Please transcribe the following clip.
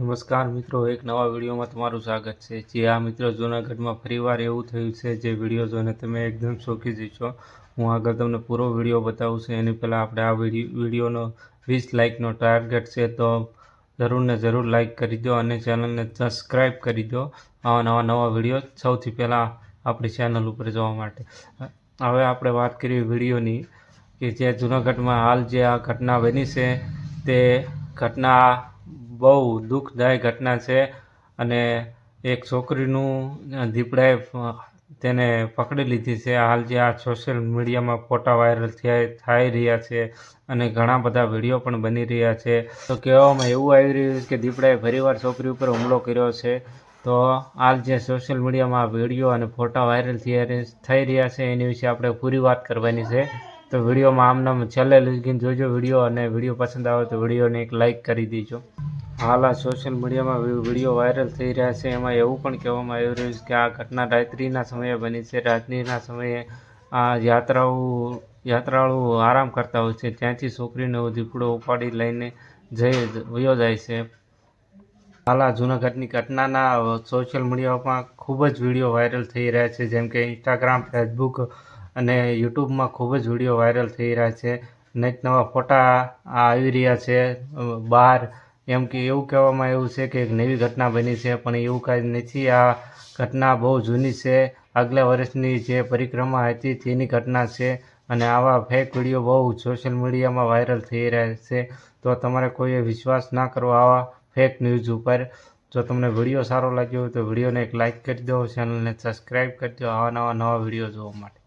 નમસ્કાર મિત્રો, એક નવા વિડીયોમાં તમારું સ્વાગત છે. જે આ મિત્રો, જૂનાગઢમાં ફરીવાર એવું થયું છે જે વીડિયો જોઈને તમે એકદમ શોખી જશો હું આગળ તમને પૂરો વીડિયો બતાવું છું. એની પહેલાં આપણે આ વીડિયો વિડીયોનો વીસ લાઇકનો ટાર્ગેટ છે તો જરૂર ને જરૂર લાઇક કરી દો અને ચેનલને સબસ્ક્રાઈબ કરી દો આવા નવા નવા વીડિયો સૌથી પહેલાં આપણી ચેનલ ઉપર જોવા માટે. હવે આપણે વાત કરીએ વિડીયોની કે જે જૂનાગઢમાં હાલ જે આ ઘટના બની છે તે ઘટના બહુ દુઃખદાયક ઘટના છે અને એક છોકરીનું દીપડાએ તેને પકડી લીધી છે. હાલ જે આ સોશિયલ મીડિયામાં ફોટા વાયરલ થઈ રહ્યા છે અને ઘણા બધા વીડિયો પણ બની રહ્યા છે. તો કહેવામાં એવું આવી રહ્યું છે કે દીપડાએ ફરીવાર છોકરી ઉપર હુમલો કર્યો છે. તો હાલ જે સોશિયલ મીડિયામાં વીડિયો અને ફોટા વાયરલ થઈ રહ્યા છે એની વિશે આપણે પૂરી વાત કરવાની છે. તો વિડીયોમાં આમનામ છેલ્લે લગીને જોજો વીડિયો અને વીડિયો પસંદ આવે તો વિડીયોને એક લાઇક કરી દેજો. હાલ આ સોશિયલ મીડિયામાં વીડિયો વાયરલ થઈ રહ્યા છે. એમાં એવું પણ કહેવામાં આવી રહ્યું છે કે આ ઘટના રાત્રિના સમયે બની છે. રાત્રિના સમયે આ યાત્રાઓ યાત્રાળુઓ આરામ કરતા હોય છે. ત્યાંથી છોકરીનો દીપડો ઉપાડી લઈને જઈ, વયો જાય છે. હાલ આ જૂનાગઢની ઘટનાના સોશિયલ મીડિયામાં ખૂબ જ વીડિયો વાયરલ થઈ રહ્યા છે. જેમ કે ઇન્સ્ટાગ્રામ ફેસબુક અને યુટ્યુબમાં ખૂબ જ વીડિયો વાયરલ થઈ રહ્યા છે. નેક નવા ફોટા આવી રહ્યા છે. બહાર એમ કે એવું કહેવામાં આવ્યું છે કે એક નવી ઘટના બની છે, પણ એવું કાંઈ નથી. આ ઘટના બહુ જૂની છે. આગલા વર્ષની જે પરિક્રમા હતી તેની ઘટના છે અને આવા ફેક વીડિયો બહુ સોશિયલ મીડિયામાં વાયરલ થઈ રહ્યા છે. તો તમારે કોઈએ વિશ્વાસ ના કરવો આવા ફેક ન્યૂઝ ઉપર. જો તમને વીડિયો સારો લાગ્યો હોય તો વિડીયોને એક લાઇક કરી દો ચેનલને સબસ્ક્રાઈબ કરી દો, આવા નવા નવા વીડિયો જોવા માટે.